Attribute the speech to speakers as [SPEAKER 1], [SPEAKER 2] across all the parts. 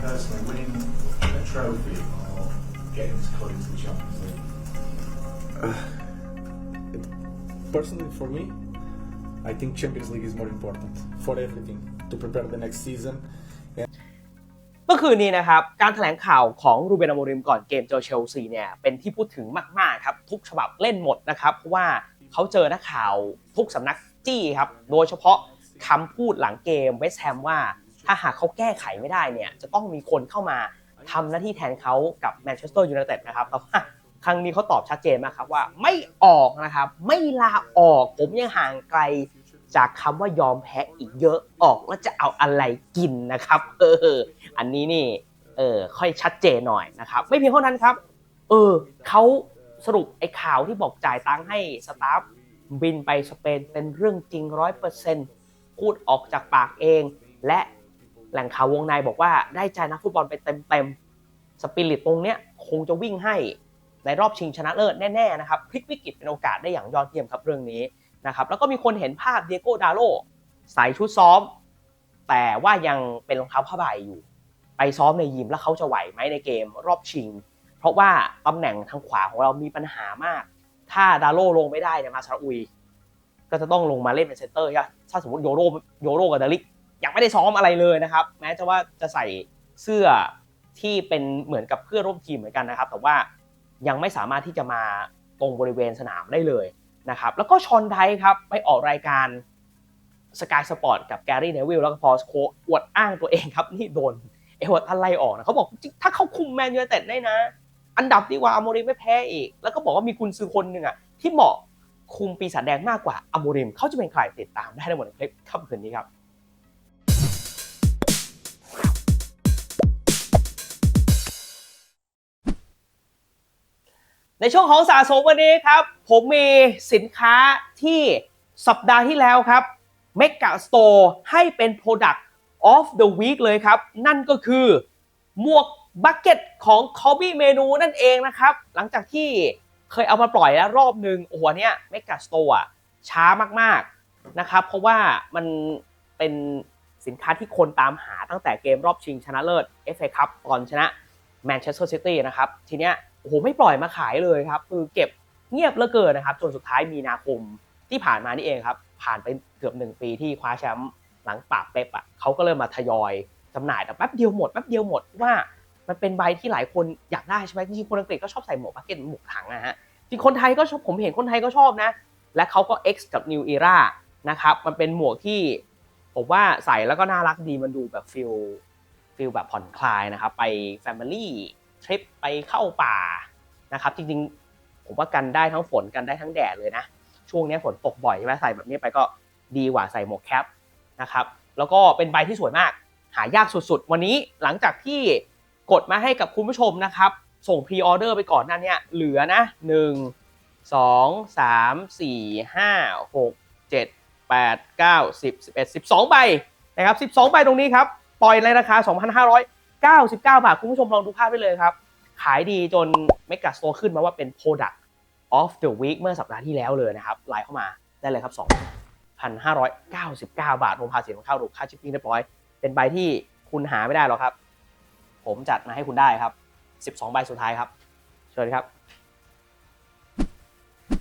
[SPEAKER 1] personally, winning a trophy or getting this club into the Champions League?
[SPEAKER 2] Personally, for me, I think Champions League is more important for everything to prepare the next season.
[SPEAKER 3] เมื่อคืนนี้นะครับ การแถลงข่าวของรูเบนอโมริมก่อนเกมเจอเชลซีเนี่ยเป็นที่พูดถึงมากๆครับ ทุกฉบับเล่นหมดนะครับ เพราะว่าเขาเจอนักข่าวทุกสำนักจี้ครับ โดยเฉพาะคำพูดหลังเกมเวสต์แฮมว่า ถ้าหากเขาแก้ไขไม่ได้เนี่ยจะต้องมีคนเข้ามาทำหน้าที่แทนเขากับแมนเชสเตอร์ยูไนเต็ดนะครับแต่ว่าครั้งนี้เขาตอบชัดเจนมากครับว่าไม่ออกนะครับ ไม่ลาออกผมยังห่างไกลจากคำว่ายอมแพ้อีกเยอะออกแล้วจะเอาอะไรกินนะครับเอออันนี้นี่เออค่อยชัดเจนหน่อยนะครับไม่เพียงเท่านั้นครับ เออเขาสรุปไอ้ข่าวที่บอกจ่ายตังค์ให้สตาฟบินไปสเปนเป็นเรื่องจริงร้อยเปอร์เซ็นต์พูดออกจากปากเอง และ แหล่งข่าววงในบอกว่าได้ใจนักฟุตบอลไปเต็มๆสปิริตตรงเนี้ยคงจะวิ่งให้ในรอบชิงชนะเลิศแน่ๆนะครับพลิกวิกฤตเป็นโอกาสได้อย่างยอดเยี่ยมครับเรื่องนี้นะครับแล้วก็มีคนเห็นภาพเดียโก้ดาโลใส่ชุดซ้อม แต่ว่ายังเป็นรองเท้าผ้าใบอยู่ ไปซ้อมในยิมแล้วเขาจะไหวไหมในเกมรอบชิง เพราะว่าตำแหน่งทางขวาของเรามีปัญหามาก ถ้าดาโลลงไม่ได้เนี่ยมาซาอุย ก็จะต้องลงมาเล่นเป็นเซนเตอร์ใช่ปะถ้าสมมติโยโรโยโรกับดาลิก ยังไม่ได้ซ้อมอะไรเลยนะครับ แม้จะว่าจะใส่เสื้อที่เป็นเหมือนกับเพื่อร่วมทีมเหมือนกันนะครับ แต่ว่ายังไม่สามารถที่จะมาตรงบริเวณสนามได้เลยนะครับ แล้วก็ชอนไดครับไปออกรายการสกายสปอร์ตกับแกรี่เนวิลแล้วก็พอสโคอวดอ้างตัวเองครับ นี่โดนเอวอตันไล่ออกนะเขาบอกถ้าเขาคุมแมนยูไนเต็ดได้นะ อันดับดีกว่าอโมริมไม่แพ้อีก แล้วก็บอกว่ามีกุนซือคนหนึ่งอะที่เหมาะคุมปีศาจแดงมากกว่าอโมริมเขาจะเป็นใครติดตามได้ในหมดในคลิปค่ำคืนนี้ครับ ในช่วงของสะสมวันนี้ครับ ผมมีสินค้าที่สัปดาห์ที่แล้วครับ m e g a Store ให้เป็น Product of the Week เลยครับ นั่นก็คือหมวกบักเก็ตของ c o b y เมนูนั่นเองนะครับ หลังจากที่เคยเอามาปล่อยแล้วรอบหนึ่งโอ้โหเนี้ย m e g a Store อะช้ามากๆนะครับ เพราะว่ามันเป็นสินค้าที่คนตามหาตั้งแต่เกมรอบชิงชนะเลิศ FA Cup ก่อนชนะแมนเชสเตอร์ซิตี้นะครับ ทีเนี้ย โอ้โหไม่ปล่อยมาขายเลยครับ คือเก็บเงียบเหลือเกินนะครับ จนสุดท้ายมีนาคมที่ผ่านมานี่เองครับ ผ่านไปเกือบหนึ่งปีที่คว้าแชมป์หลังปราบเป๊ปอะเขาก็เริ่มมาทยอยจำหน่ายแต่แป๊บเดียวหมดแป๊บเดียวหมดว่ามันเป็นใบที่หลายคนอยากได้ใช่ไหมจริงๆคนอังกฤษก็ชอบใส่หมวกบักเก็ตหมวกถังนะฮะจริงคนไทยก็ชอบผมเห็นคนไทยก็ชอบนะ และเขาก็ X กับ New Era นะครับมันเป็นหมวกที่ผมว่าใส่แล้วก็น่ารักดีมันดูแบบฟิลฟิลแบบผ่อนคลายนะครับ ไปแฟมิลี่ ทริปไปเข้าป่านะครับจริงๆ ผมว่ากันได้ทั้งฝนกันได้ทั้งแดดเลยนะ ช่วงนี้ฝนตกบ่อยใช่ไหมใส่แบบนี้ไปก็ดีกว่าใส่หมวกแคปนะครับแล้วก็เป็นใบที่สวยมาก หายากสุดๆ วันนี้หลังจากที่กดมาให้กับคุณผู้ชมนะครับ ส่งพรีออเดอร์ไปก่อนหน้าเนี้ยเหลือนะ 1 2 3 4 5 6 7 8 9 10 11 12 ใบนะครับ 12 ใบตรงนี้ครับ ปล่อยในราคา 99 บาท คุณผู้ชมลองดูภาพไปเลยครับ ขายดีจนเมก a สโตร์ขึ้นมาว่าเป็น Product of the Week เมื่อสัปดาห์ที่แล้วเลยนะครับ ไลน์เข้ามาได้เลยครับ 2,599 บาทรวมภาษีของเข้าถูกค่าชิปปิ้งเรียบร้อย เป็นใบที่คุณหาไม่ได้หรอกครับ ผมจัดมาให้คุณได้ครับ 12 ใบสุดท้ายครับ เชิญครับ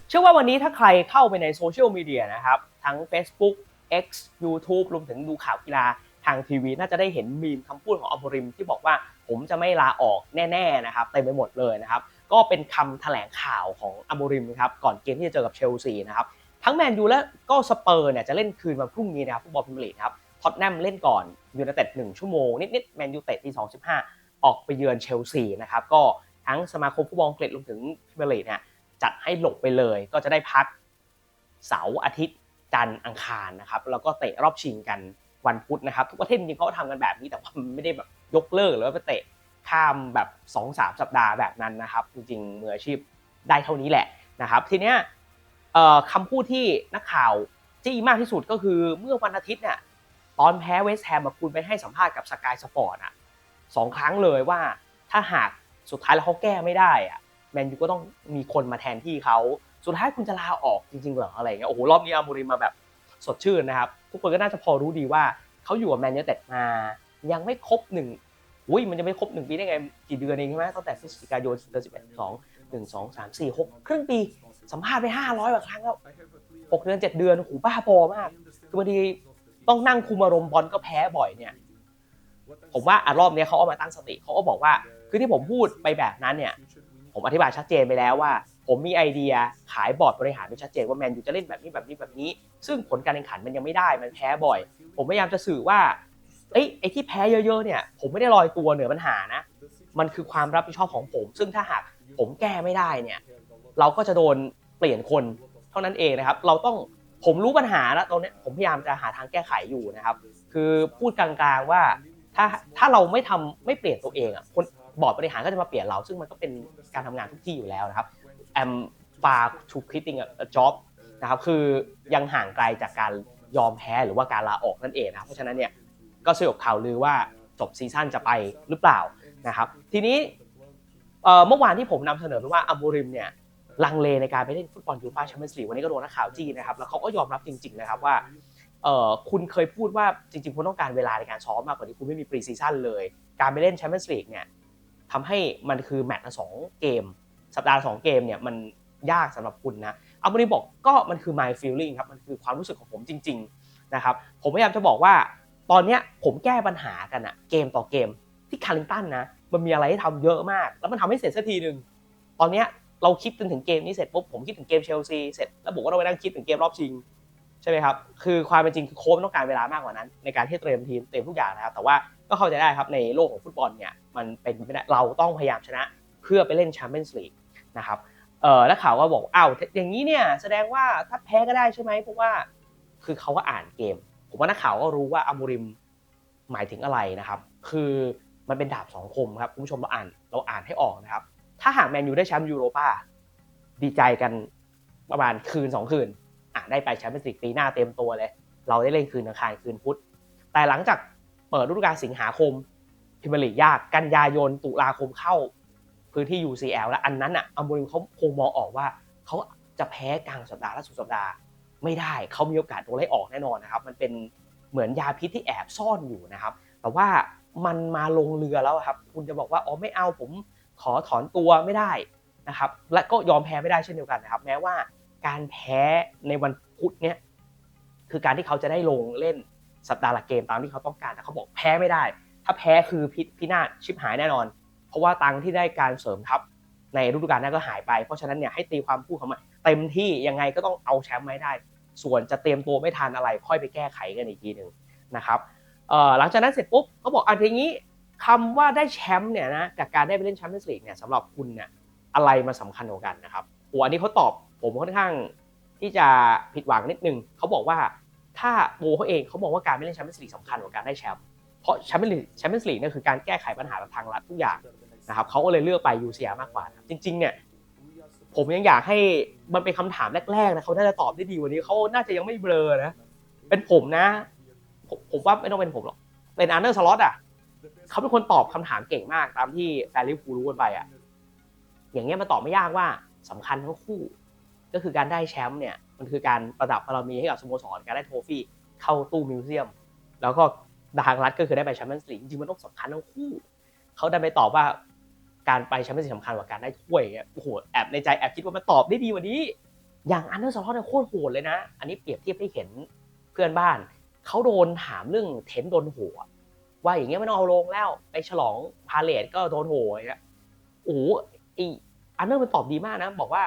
[SPEAKER 3] เชื่อว่าวันนี้ถ้าใครเข้าไปในโซเชียลมีเดียนะครับ ทั้ง Facebook X YouTube รวมถึงดูข่าวกีฬาางทีวีน่าจะได้เห็นมีมคำพูดของอัมบริมที่บอกว่าผมจะไม่ลาออกแน่ๆนะครับเต็มไปหมดเลยนะครับก็เป็นคำแถลงข่าวของอัมบริมครับก่อนเกมที่จะเจอกับเชลซีนะครับทั้งแมนยูและก็สเปอร์เนี่ยจะเล่นคืนวันพรุ่งนี้นะครับฟุตบอลพรีเมียร์ลีกครับท็อตแนมเล่นก่อนยูไนเต็ดหนึ่งชั่วโมงนิดๆแมนยูเตะที่2.15ออกไปเยือนเชลซีนะครับก็ทั้งสมาคมฟุตบอลอังกฤษรวมถึงพรีเมียร์ลีกเนี่ยจัดให้หลบไปเลย ก็จะได้พักเสาร์อาทิตย์จันทร์อังคารนะครับแล้วก็เตะรอบชิงกัน วันพุธนะครับทุกประเทศจริงเขาทำกันแบบนี้แต่ว่ามันไม่ได้แบบยกเลิกหรือว่าไปเตะข้ามแบบ 2-3 สัปดาห์แบบนั้นนะครับ จริงๆมืออาชีพได้เท่านี้แหละนะครับ ทีเนี้ยคำพูดที่นักข่าวจี้มากที่สุดก็คือเมื่อวันอาทิตย์เนี่ยตอนแพ้เวสต์แฮมคุณไปให้สัมภาษณ์กับสกายสปอร์ตอะสองครั้งเลยว่าถ้าหากสุดท้ายแล้วเขาแก้ไม่ได้อะแมนยูก็ต้องมีคนมาแทนที่เขาสุดท้ายคุณจะลาออกจริงๆเหรออะไรเงี้ยโอ้โหรอบนี้อามูริมาแบบ สดชื่นนะครับ ทุกคนก็น่าจะพอรู้ดีว่าเขาอยู่กับแมนยูเต็ดมา ยังไม่ครบหนึ่งอุ้ยมันจะไม่ครบหนึ่งปีได้ไงกี่เดือนเองใช่ไหมตั้งแต่พฤศจิกายนเดือนสิบเอ็ดสองหนึ่งสองสามสี่หกครึ่งปีสัมภาษณ์ไปห้าร้อยกว่าครั้งแล้วหกเดือนเจ็ดเดือนโอ้โหบ้าบอมากคือบางทีต้องนั่งคุมอารมณ์บอลก็แพ้บ่อยเนี่ยผมว่าอารอบเนี้ยเขาเอามาตั้งสติเขาก็บอกว่า คือที่ผมพูดไปแบบนั้นเนี่ย ผมอธิบายชัดเจนไปแล้วว่า ผมมีไอเดียขายบอร์ดบริหารไปชัดเจนว่าแมนยูจะเล่นแบบนี้แบบนี้แบบนี้ ซึ่งผลการแข่งขันมันยังไม่ได้มันแพ้บ่อย ผมพยายามจะสื่อว่าเอ้ยไอ้ที่แพ้เยอะๆเนี่ยผมไม่ได้ลอยตัวเหนือปัญหานะ มันคือความรับผิดชอบของผม ซึ่งถ้าหากผมแก้ไม่ได้เนี่ยเราก็จะโดนเปลี่ยนคนเท่านั้นเองนะครับ เราต้องผมรู้ปัญหาแล้วตรงนี้ผมพยายามจะหาทางแก้ไขอยู่นะครับ คือพูดกลางๆว่าถ้าถ้าเราไม่ทำไม่เปลี่ยนตัวเองอะคนบอร์ดบริหารก็จะมาเปลี่ยนเรา ซึ่งมันก็เป็นการทำงานทุกที่อยู่แล้วนะครับ I'm far to quitting a job นะครับคือยังห่างไกลจากการยอมแพ้หรือว่าการลาออกนั่นเองนะครับเพราะฉะนั้นเนี่ยก็สยบข่าวลือว่าจบซีซั่นจะไปหรือเปล่านะครับทีนี้เมื่อวานที่ผมนำเสนอไปว่าอัมบูริมเนี่ยลังเลในการไปเล่นฟุตบอลยูฟ่าแชมเปี้ยนส์ลีกวันนี้ก็โดนนักข่าวจี้นะครับแล้วเขาก็ยอมรับจริงๆนะครับว่าคุณเคยพูดว่าจริงๆคุณต้องการเวลาในการซ้อมมากกว่านี้คุณไม่มีปรีซีซั่นเลย การไปเล่นแชมเปี้ยนส์ลีกเนี่ยทำให้มันคือแมตช์ละสองเกม สัปดาห์ละสองเกมเนี่ยมันยากสำหรับคุณนะ อัมบริบอกก็มันคือ my feeling ครับมันคือความรู้สึกของผมจริงๆนะครับผมพยายามจะบอกว่าตอนเนี้ยผมแก้ปัญหากันอะเกมต่อเกมที่คาริงตันนะมันมีอะไรให้ทำเยอะมาก แล้วมันทำให้เสร็จสักทีหนึ่งตอนเนี้ยเราคิดจนถึงเกมนี้เสร็จปุ๊บผมคิดถึงเกมเชลซีเสร็จแล้วผมก็ต้องไปนั่งคิดถึงเกมรอบชิงใช่ไหมครับคือความเป็นจริงคือโค้ชต้องการเวลามากกว่านั้น ในการที่เตรียมทีมเตรียมทุกอย่างนะครับแต่ว่าก็เข้าใจได้ครับในโลกของฟุตบอลเนี่ยมันเป็นไม่ได้เราต้องพยายามชนะเพื่อไปเล่นแชมเปี้ยนส์ลีกนะครับ เออแล้วข่าวก็บอกอ้าวอย่างนี้เนี่ยแสดงว่าถ้าแพ้ก็ได้ใช่ไหมเพราะว่า คือเขาก็อ่านเกม ผมว่านักข่าวก็รู้ว่าอามูริมหมายถึงอะไรนะครับ คือมันเป็นดาบสองคมครับคุณผู้ชมเราอ่านเราอ่านให้ออกนะครับ ถ้าหากแมนยูได้แชมป์ยูโรปาดีใจกันประมาณคืนสองคืนอะได้ไปแชมเปี้ยนส์ลีกปีหน้าเต็มตัวเลย เราได้เล่นคืนอังคารคืนพุธแต่หลังจากเปิดฤดูกาลสิงหาคมพรีเมียร์ลีกยากกันยายนตุลาคมเข้า พื้นที่ UCL แล้วอันนั้นอะอัมบูริมเขาคงมองออกว่าเขาจะแพ้กลางสัปดาห์และสุดสัปดาห์ไม่ได้เขามีโอกาสโดนไล่ออกแน่นอนนะครับ มันเป็นเหมือนยาพิษที่แอบซ่อนอยู่นะครับ แต่ว่ามันมาลงเรือแล้วครับ คุณจะบอกว่าอ๋อไม่เอาผมขอถอนตัวไม่ได้นะครับ และก็ยอมแพ้ไม่ได้เช่นเดียวกันนะครับ แม้ว่าการแพ้ในวันพุธเนี่ยคือการที่เขาจะได้ลงเล่นสัปดาห์ละเกมตามที่เขาต้องการแต่เขาบอกแพ้ไม่ได้ ถ้าแพ้คือพิพินาศชิบหายแน่นอน เพราะว่าตังที่ได้การเสริมทัพในฤดูกาลหนั้นก็หายไป เพราะฉะนั้นเนี่ยให้ตีความพูดของมันเต็มที่ยังไงก็ต้องเอาแชมป์มาได้ ส่วนจะเตรียมตัวไม่ทันอะไรค่อยไปแก้ไขกันอีกทีหนึ่งนะครับหลังจากนั้นเสร็จปุ๊บเขาบอกอันทีนี้คำว่าได้แชมป์เนี่ยนะกับการได้ไปเล่นแชมเปี้ยนส์ลีกเนี่ยสำหรับคุณเนี่ยอะไรมาสำคัญกว่ากันนะครับโอ้อันนี้เขาตอบผมค่อนข้างที่จะผิดหวังนิดนึงเขาบอกว่าถ้าโบเขาเองเขาบอกว่าการไปเล่นแชมเปี้ยนส์ลีกสำคัญกว่าการได้แชมป์เพราะแชมเปี้ยนลีกแชมเปี้ยนส์ลีกเนี่ยคือการแก้ไขปัญหาทางลัดทุกอย่าง นะครับเขาก็เลยเลือกไป UCL มากกว่าจริงๆเนี่ยผมยังอยากให้มันเป็นคำถามแรกๆนะเขาน่าจะตอบได้ดีกวันนี้เขาน่าจะยังไม่เบลอนะเป็นผมนะ ผมผมว่าไม่ต้องเป็นผมหรอกเป็นอาร์เนอร์สล็อตอะเขาเป็นคนตอบคำถามเก่งมากตามที่แฟนลิเวอร์พูรู้กันไปอะอย่างเงี้ยมันตอบไม่ยากว่าสำคัญทั้งคู่ ก็คือการได้แชมป์เนี่ยมันคือการประดับบารมีให้กับสโมสรการได้โทฟี่เข้าตู้มิวเซียม แล้วก็ทางรัฐก็คือได้ไปแชมเปี้ยนส์ลีกจริงมันต้องสำคัญทั้งคู่เขาได้ไปตอบว่า การไปแชมเปี้ยนส์สำคัญกว่าการได้ถ้วยโอ้โหแอบในใจแอบคิดว่ามันตอบได้ดีกว่านี้ อย่างอันเดอร์สลอตเนี่ยโคตรโหดเลยนะ อันนี้เปรียบเทียบให้เห็นเพื่อนบ้านเขาโดนถามเรื่องเทนโดนหอะว่าอย่างเงี้ยไม่ต้องเอาลงแล้วไปฉลองพาเลทก็โดนโหอย่างเงี้ยโอ้โหไออันเดอร์มันตอบดีมากนะ บอกว่า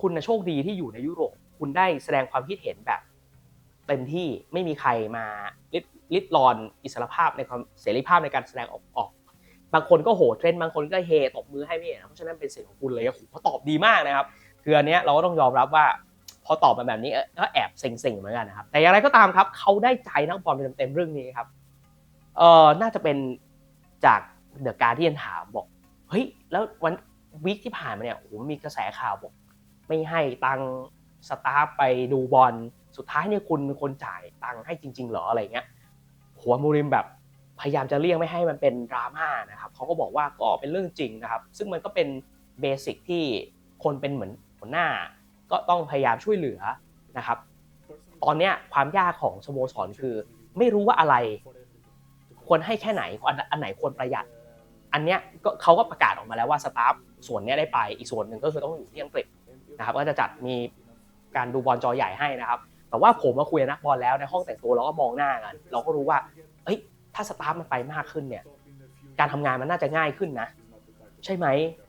[SPEAKER 3] คุณนะโชคดีที่อยู่ในยุโรปคุณได้แสดงความคิดเห็นแบบเต็มที่ไม่มีใครมาลิดลิดรอนอิสรภาพในความเสรีภาพในการแสดงออกออก บางคนก็โหเทรนด์บางคนก็เฮตบมือให้ไม่เห็นะเพราะฉะนั้นเป็นเสียงของคุณเลยโอ้โหเขาตอบดีมากนะครับคืออันเนี้ยเราก็ต้องยอมรับว่าพอตอบมาแบบนี้ก็แอบเซ็งๆเหมือนกันนะครับ แต่อย่างไรก็ตามครับเขาได้ใจนักบอลเต็มๆเรื่องนี้ครับเออน่าจะเป็นจากเดอะการที่ยันถามบอกเฮ้ยแล้ววันวีคที่ผ่านมาเนี่ยโอ้โหมีกระแสข่าวบอก ไม่ให้ตังสตาฟไปดูบอลสุดท้ายเนี่ยคุณเป็นคนจ่ายตังให้จริง ๆ เหรออะไรเงี้ยหัวมูริมแบบ พยายามจะเลี่ยงไม่ให้มันเป็นดราม่านะครับเขาก็บอกว่าก็เป็นเรื่องจริงนะครับ ซึ่งมันก็เป็นเบสิกที่คนเป็นเหมือนหัวหน้า ก็ต้องพยายามช่วยเหลือนะครับ ตอนนี้ความยากของสโมสรคือ ไม่รู้ว่าอะไร ควรให้แค่ไหนอันไหนควรประหยัด อันเนี้ยก็เขาก็ประกาศออกมาแล้วว่าสตาฟส่วนเนี้ยได้ไปอีกส่วนหนึ่งก็คือต้องอยู่ที่อังกฤษนะครับ ก็จะจัดมีการดูบอลจอใหญ่ให้นะครับ แต่ว่าผมมาคุยนักบอลแล้วในห้องแต่งตัวเราก็มองหน้ากัน เราก็รู้ว่า ถ้าสตาฟมันไปมากขึ้นเนี่ย การทำงานมันน่าจะง่ายขึ้นนะ ใช่ไหม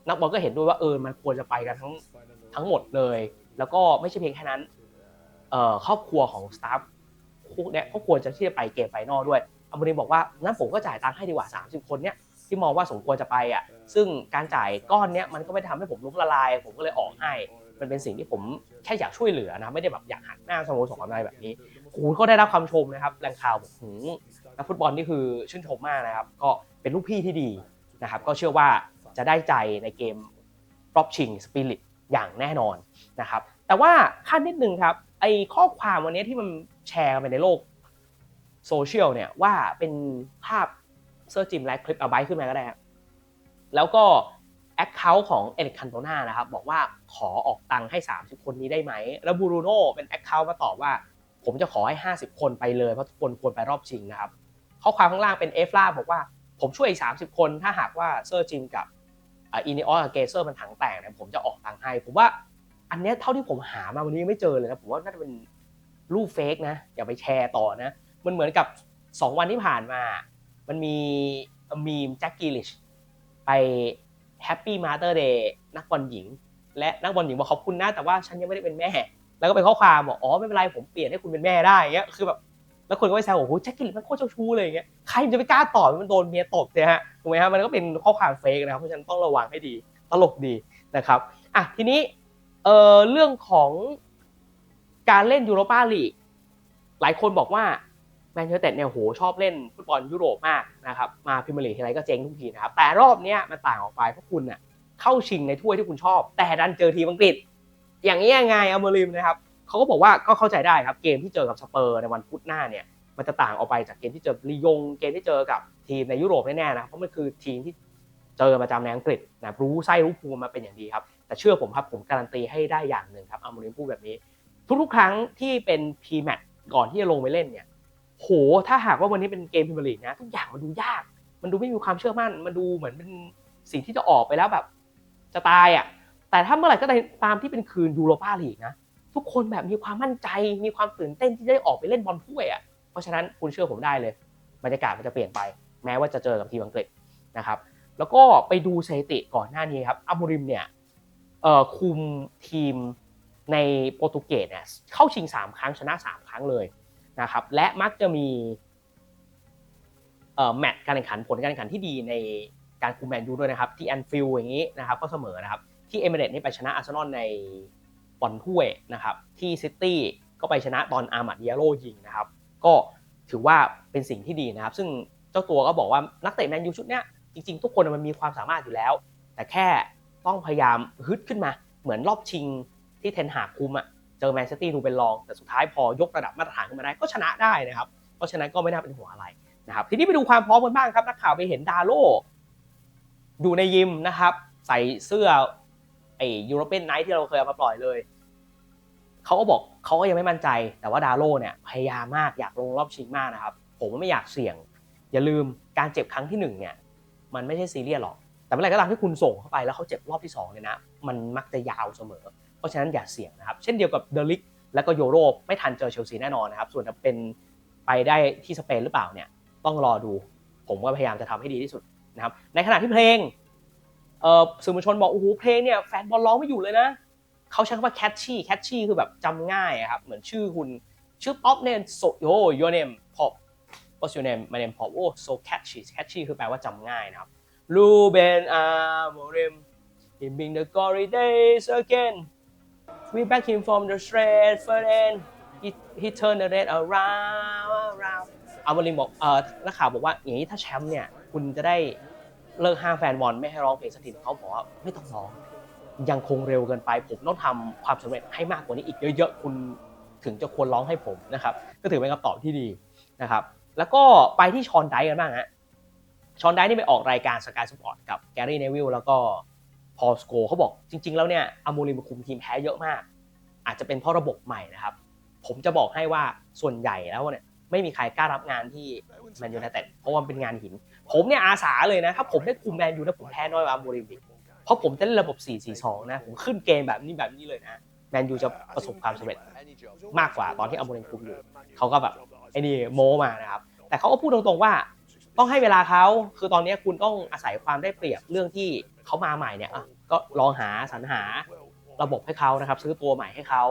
[SPEAKER 3] นักบอลก็เห็นด้วยว่าเออมันควรจะไปกันทั้งทั้งหมดเลย แล้วก็ไม่ใช่เพียงแค่นั้นเอ่อครอบครัวของสตาฟพวกเนี้ยก็ควรจะที่จะไปเกมไฟนอลด้วยอมรินบอกว่างั้นผมก็จ่ายตังค์ให้ดีกว่า 30 คนเนี้ยที่มองว่าสมควรจะไปอะ ซึ่งการจ่ายก้อนเนี้ยมันก็ไม่ทำให้ผมล้มละลาย ผมก็เลยออกให้ มันเป็นสิ่งที่ผมแค่อยากช่วยเหลือนะ ไม่ได้แบบอยากหักหน้าสโมสรอะไรแบบนี้โอ้โหก็ได้รับคำชมนะครับแหล่งข่าวบอกหืม นักฟุตบอลนี่คือชื่นชมมากนะครับ ก็เป็นลูกพี่ที่ดีนะครับ ก็เชื่อว่าจะได้ใจในเกมรอบชิงสปิริตอย่างแน่นอนนะครับ แต่ว่าขั้นนิดนึงครับ ไอข้อความวันนี้ที่มันแชร์กันไปในโลกโซเชียลเนี่ยว่าเป็นภาพเซอร์จิมและคลิปเอาไว้ขึ้นมาก็ได้ครับแล้วก็แอคเคาท์ของเอริกคันโตนานะครับ บอกว่าขอออกตังค์ให้ 30 คนนี้ได้ไหม แล้วบูรูโน่เป็นแอคเคาท์มาตอบว่า ผมจะขอให้ 50 คนไปเลย เพราะทุกคนควรไปรอบชิงนะครับ ข้อความข้างล่างเป็นเอฟลาบอกว่าผมช่วยอีก30คน ถ้าหากว่าเซอร์จิมกับอินิออสกับเกเซอร์มันถังแตกเนี่ยผมจะออกตังค์ให้ ผมว่าอันเนี้ยเท่าที่ผมหามาวันนี้ยังไม่เจอเลยนะผมว่าน่าจะเป็นรูปเฟกนะ อย่าไปแชร์ต่อนะ มันเหมือนกับ 2 วันที่ผ่านมา มันมีมีมแจ็คกิลิชไปแฮปปี้มาเตอร์เดย์นักบอลหญิง และนักบอลหญิงบอกขอบคุณนะ แต่ว่าฉันยังไม่ได้เป็นแม่ แล้วก็เป็นข้อความบอกอ๋อไม่เป็นไรผมเปลี่ยนให้คุณเป็นแม่ได้อย่างเงี้ยคือแบบ แล้วคนก็ไปแซวโอ้โหแจ็คกิลมันโคตรเจ้าชู้เลยอย่างเงี้ยใครจะไปกล้าตอบมันโดนเมียตบเนี่ยฮะถูกไหมฮะมันก็เป็นข้อความเฟกนะครับเพราะฉะนั้นต้องระวังให้ดีตลกดีนะครับอะทีนี้เอ่อเรื่องของการเล่นยูโรปาลีกหลายคนบอกว่าแมนเชสเตอร์เนี่ยโหชอบเล่นฟุตบอลยุโรปมากนะครับมาพรีเมียร์ลีกทีไรก็เจ๊งทุกทีนะครับแต่รอบเนี้ยมันต่างออกไปเพราะคุณน่ะเข้าชิงในถ้วยที่คุณชอบ แต่ดันเจอทีมอังกฤษ อย่างนี้ยังไงอเมริมนะครับ เขาก็บอกว่าก็เข้าใจได้ครับเกมที่เจอกับสเปอร์ในวันพุธหน้าเนี่ยมันจะต่างออกไปจากเกมที่เจอลียงเกมที่เจอกับทีมในยุโรปแน่ๆนะเพราะมันคือทีมที่เจอประจำในอังกฤษนะรู้ไส้รู้ภูมิมาเป็นอย่างดีครับแต่เชื่อผมครับผมการันตีให้ได้อย่างหนึ่งครับอเมริมพูดแบบนี้ ทุกๆ ครั้งที่เป็นพีแมตก่อนที่จะลงไปเล่นเนี่ยโหถ้าหากว่าวันนี้เป็นเกมพรีเมียร์ลีกนะทุกอย่างมันดูยาก มันดูไม่มีความเชื่อมั่น มันดูเหมือนเป็นสิ่งที่จะออกไปแล้วแบบ จะตายอะแต่ถ้าเมื่อไหร่ก็ตามที่เป็นคืนยูโรปาลีกนะ ทุกคนแบบมีความมั่นใจ มีความตื่นเต้นที่ได้ออกไปเล่นบอลถ้วยอะเพราะฉะนั้นคุณเชื่อผมได้เลย บรรยากาศมันจะเปลี่ยนไป แม้ว่าจะเจอกับทีมอังกฤษนะครับ แล้วก็ไปดูสถิติก่อนหน้านี้ครับอัมริมเนี่ยคุมทีมในโปรตุเกสเนี่ยเข้าชิง 3 ครั้งชนะ 3 ครั้งเลยนะครับ และมักจะมีแมตช์การแข่งขันผลการแข่งขันที่ดีในการคุมแมนยูด้วยนะครับ ที่แอนฟิลด์อย่างนี้นะครับก็เสมอนะครับ ที่เอเมเรตนี่ไปชนะอาร์เซนอลใน บอลถ้วยนะครับที่ซิตี้ก็ไปชนะตอนอาร์มัดเดียโรยิงนะครับก็ถือว่าเป็นสิ่งที่ดีนะครับ ซึ่งเจ้าตัวก็บอกว่านักเตะแมนยูชุดเนี้ยจริงๆ ทุกคนมันมีความสามารถอยู่แล้ว แต่แค่ต้องพยายามฮึดขึ้นมา เหมือนรอบชิงที่เทนหากคุมอะเจอแมนซิตี้ดูเป็นรอง แต่สุดท้ายพอยกระดับมาตรฐานขึ้นมาได้ก็ชนะได้นะครับ เพราะฉะนั้นก็ไม่น่าเป็นห่วงอะไรนะครับทีนี้ไปดูความพร้อมกันบ้างครับนักข่าวไปเห็นดาโลอยู่ในยิมนะครับ ใส่เสื้อ ไอ้ยูโรเปียนไนท์ที่เราเคยเอามาปล่อยเลยเขาก็บอกเขาก็ยังไม่มั่นใจ แต่ว่าดาโลเนี่ยพยายามมากอยากลงรอบชิงมากนะครับ ผมไม่อยากเสี่ยง อย่าลืมการเจ็บครั้งที่หนึ่งเนี่ยมันไม่ใช่ซีเรียสหรอก แต่เมื่อไหร่ก็ตามที่คุณส่งเข้าไปแล้วเขาเจ็บรอบที่2เนี่ยนะมันมักจะยาวเสมอ เพราะฉะนั้นอย่าเสี่ยงนะครับ เช่นเดียวกับเดลิกแล้วก็โยโรไม่ทันเจอเชลซีแน่นอนนะครับ ส่วนจะเป็นไปได้ที่สเปนหรือเปล่าเนี่ยต้องรอดู ผมก็พยายามจะทำให้ดีที่สุดนะครับในขณะที่เพลง สื่อมวลชนบอกโอ้โหเพลงเนี่ยแฟนบอลร้องไม่อยู่เลยนะเขาใช้คำว่า catchy catchy คือแบบจำง่ายอะครับเหมือนชื่อคุณชื่อป๊อปเนี่ย so yo your name pop what's your name my name pop oh so catchy catchy คือแปลว่าจำง่ายนะครับ Ruben Amorim in being the glory days again we back him from the straight for then he he turned the red around around อามริมบอกเออนักข่าวบอกว่าอย่างนี้ถ้าแชมป์เนี่ยคุณจะได้ เลิกห้ามแฟนบอลไม่ให้ร้องเพลงสักทีเขาบอกว่าไม่ต้องร้อง ยังคงเร็วเกินไปผมต้องทำความสำเร็จให้มากกว่านี้อีกเยอะๆคุณถึงจะควรร้องให้ผมนะครับ ก็ถือเป็นคำตอบที่ดีนะครับ แล้วก็ไปที่ชอนไดกันบ้างฮะชอนไดนี่ไปออกรายการสกายสปอร์ตกับแกรี่เนวิลแล้วก็พอลสโกเขาบอกจริง ๆ แล้วเนี่ยอ m มริมคุมทีมแพ้เยอะมาก อาจจะเป็นเพราะระบบใหม่นะครับ ผมจะบอกให้ว่าส่วนใหญ่แล้วเนี่ย ไม่มีใครกล้ารับงานที่แมนยูไนเต็ดเพราะว่ามันเป็นงานหิน ผมเนี่ยอาสาเลยนะถ้าผมได้คุมแมนยูนะผมแพ้น้อยกว่าอาโมริมอีกเพราะผมจะเล่นระบบ 4-4-2 นะ ผมขึ้นเกมแบบนี้แบบนี้เลยนะ แมนยูจะประสบความสำเร็จมากกว่าตอนที่อาโมริมคุมอยู่เขาก็แบบไอ้นี่โมมานะครับ แต่เขาก็พูดตรงๆว่าต้องให้เวลาเขาคือตอนนี้คุณต้องอาศัยความได้เปรียบเรื่องที่เขามาใหม่เนี่ยก็ลองหาสรรหาระบบให้เขานะครับ ซื้อตัวใหม่ให้เขา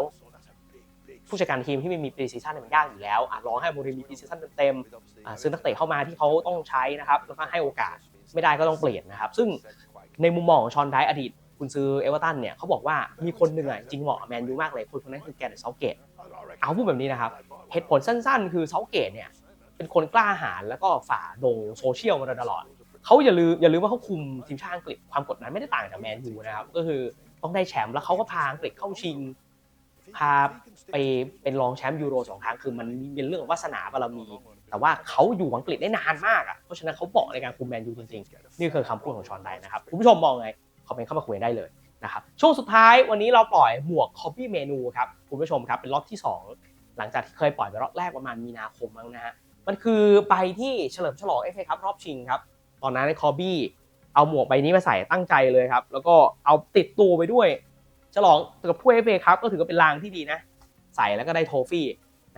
[SPEAKER 3] ผู้จัดการทีมที่ไม่มีปีซีซั่นมันยากอยู่แล้วอะลองให้โมริมีปีซีซั่นเต็มๆอะซื้อนักเตะเข้ามาที่เขาต้องใช้นะครับแล้วก็ให้โอกาสไม่ได้ก็ต้องเปลี่ยนนะครับ ซึ่งในมุมมองของชอนไดอดีตคุณซื้อเอเวอร์ตันเนี่ยเขาบอกว่ามีคนหนึ่งอะจริงเหมาะแมนยูมากเลยคนคนนั้นคือแกนเซาเกตเอาพูดแบบนี้นะครับเหตุผลสั้นๆ คือเซาเกตเนี่ยเป็นคนกล้าหาญแล้วก็ฝ่าดงโซเชียลมาตลอดเขาอย่าลืมอย่าลืมว่าเขาคุมทีมชาติอังกฤษความกดดันไม่ได้ต่างจากแมนยูนะครับก็คือต้องได้แชมป์แล้วเขาก็พาอังกฤษเข้าชิง พาไปเป็นรองแชมป์ยูโรสองครั้งคือมันเป็นเรื่องวาสนาบารมี แต่ว่าเขาอยู่อังกฤษได้นานมากอะเพราะฉะนั้นเขาบอกในการคุมแมนยูจริงๆ นี่คือคำพูดของชอนไดนะครับ คุณผู้ชมมองไงคอมเมนต์เข้ามาคุยได้เลยนะครับช่วงสุดท้ายวันนี้เราปล่อยหมวก Copy Menu ครับคุณผู้ชมครับเป็นล็อตที่ 2 หลังจากที่เคยปล่อยไปล็อตแรกประมาณมีนาคมมั้งนะฮะมันคือใบที่เฉลิมฉลองเอฟเอครับรอบชิงครับตอนนั้นในคอบี้เอาหมวกใบนี้มาใส่ตั้งใจเลยครับแล้วก็เอาติดตัวไปด้วย ฉลองกับผู้เอฟเอครับก็ถือว่าเป็นรางที่ดีนะ ใส่แล้วก็ได้โทฟี่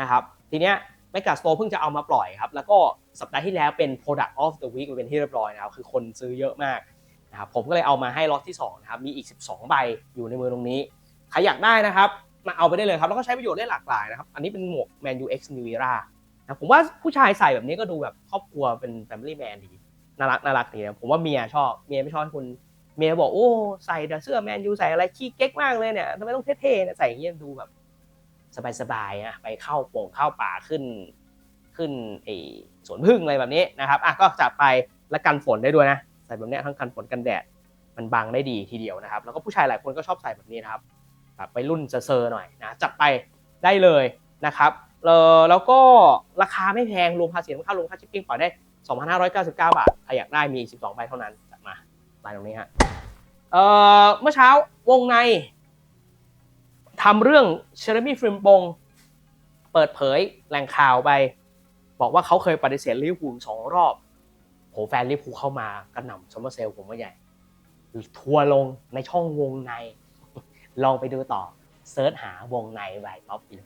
[SPEAKER 3] นะครับทีเนี้ยแมกกาสโตเพิ่งจะเอามาปล่อยครับ แล้วก็สัปดาห์ที่แล้วเป็น Product of the Week เป็นที่เรียบร้อยนะครับ คือคนซื้อเยอะมากนะครับผมก็เลยเอามาให้ล็อตที่2นะครับมีอีก 12 ใบอยู่ในมือตรงนี้ ใครอยากได้นะครับ มาเอาไปได้เลยครับ แล้วก็ใช้ประโยชน์ได้หลากหลายนะครับ อันนี้เป็นหมวก Man U X New Era นะผมว่าผู้ชายใส่แบบนี้ก็ดูแบบครอบครัวเป็น Family Man ดี น่ารักน่ารักดีนะผมว่าเมียชอบเมียไม่ชอบให้คุณ เมียบอกโอ้ใส่เสื้อแมนยูใส่อะไรขี้เก๊กมากเลยเนี่ยทำไมต้องเท่ๆเนี่ยใส่อย่างเงี้ยดูแบบ สบายๆอะไปเข้าโป่งเข้าป่าขึ้น ขึ้นไอ้สวนพึ่งอะไรแบบนี้นะครับอะก็จัดไปแล้วกันฝนได้ด้วยนะใส่แบบเนี้ยทั้งกันฝนกันแดดมันบังได้ดีทีเดียวนะครับ แล้วก็ผู้ชายหลายคนก็ชอบใส่แบบนี้นะครับแบบไปรุ่นเซอร์ๆหน่อยนะจัดไปได้เลยนะครับแล้วก็ราคาไม่แพงรวมภาษีน้ำค่ารวมค่าชิปปิ้งปล่อยได้ 2,599 บาทใครอยากได้มี 12ใบเท่านั้น ลายตรงนี้ฮะเอ่อเมื่อเช้าวงในทำเรื่องเชอร์มี่ฟริมปงเปิดเผยแหล่งข่าวไป บอกว่าเขาเคยปฏิเสธลิเวอร์พูลสองรอบโหแฟนลิเวอร์พูลเข้ามากระหน่ำซัมเมอร์เซลผมว่าใหญ่ ทัวลงในช่องวงใน ลองไปดูต่อเซิร์ชหาวงในไบป๊อปปี้